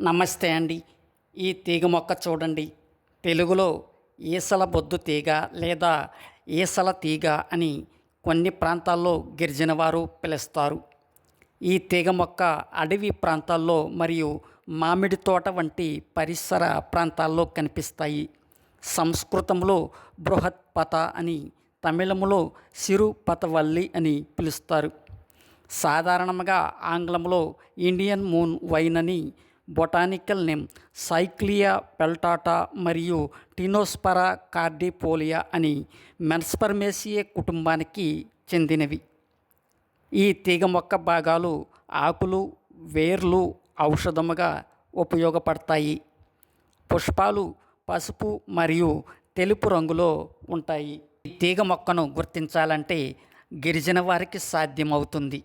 నమస్తే అండి. ఈ తీగ మొక్క చూడండి. తెలుగులో ఈసల బొద్దు తీగ లేదా ఈసల తీగ అని కొన్ని ప్రాంతాల్లో గిరిజన వారు పిలుస్తారు. ఈ తీగ మొక్క అడవి ప్రాంతాల్లో మరియు మామిడి తోట వంటి పరిసర ప్రాంతాల్లో కనిపిస్తాయి. సంస్కృతంలో బృహత్పత అని తమిళములో సిరుపతవల్లి అని పిలుస్తారు. సాధారణంగా ఆంగ్లంలో ఇండియన్ మూన్ వైన్ అని బొటానికల్ నేమ్ సైక్లియా పెల్టాటా మరియు టినోస్పరా కార్డిపోలియా అని మెన్స్పర్మేసియే కుటుంబానికి చెందినవి. ఈ తీగ మొక్క భాగాలు ఆకులు వేర్లు ఔషధముగా ఉపయోగపడతాయి. పుష్పాలు పసుపు మరియు తెలుపు రంగులో ఉంటాయి. ఈ తీగ మొక్కను గుర్తించాలంటే గిరిజన వారికి సాధ్యమవుతుంది.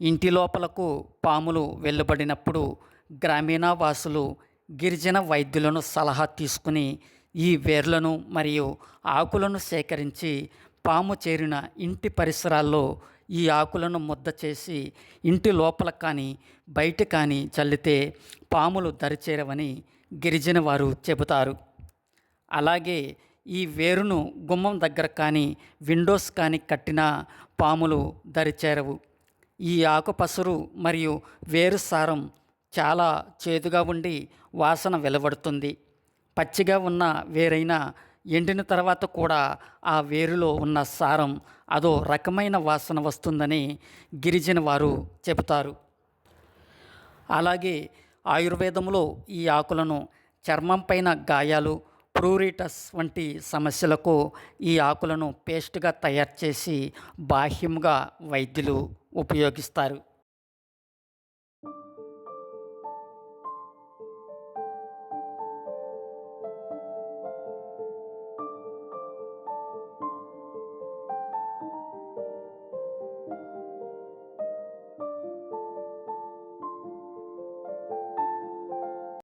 ఇంటి లోపలకు పాములు వెళ్ళబడినప్పుడు గ్రామీణ వాసులు గిరిజన వైద్యులను సలహా తీసుకుని ఈ వేర్లను మరియు ఆకులను సేకరించి పాము చేరిన ఇంటి పరిసరాల్లో ఈ ఆకులను ముద్ద చేసి ఇంటి లోపల కానీ బయట కానీ చల్లితే పాములు దరిచేరవని గిరిజన వారు చెబుతారు. అలాగే ఈ వేరును గుమ్మం దగ్గర కానీ విండోస్ కానీ కట్టిన పాములు దరిచేరవు. ఈ ఆకుపసరు మరియు వేరు సారం చాలా చేదుగా ఉండి వాసన వెలువడుతుంది. పచ్చిగా ఉన్న వేరైన ఎండిన తర్వాత కూడా ఆ వేరులో ఉన్న సారం అదో రకమైన వాసన వస్తుందని గిరిజన వారు చెబుతారు. అలాగే ఆయుర్వేదంలో ఈ ఆకులను చర్మం పైన గాయాలు ప్రూరిటస్ వంటి సమస్యలకు ఈ ఆకులను పేస్ట్గా తయారు చేసి బాహ్యంగా వైద్యులు ఉపయోగిస్తారు.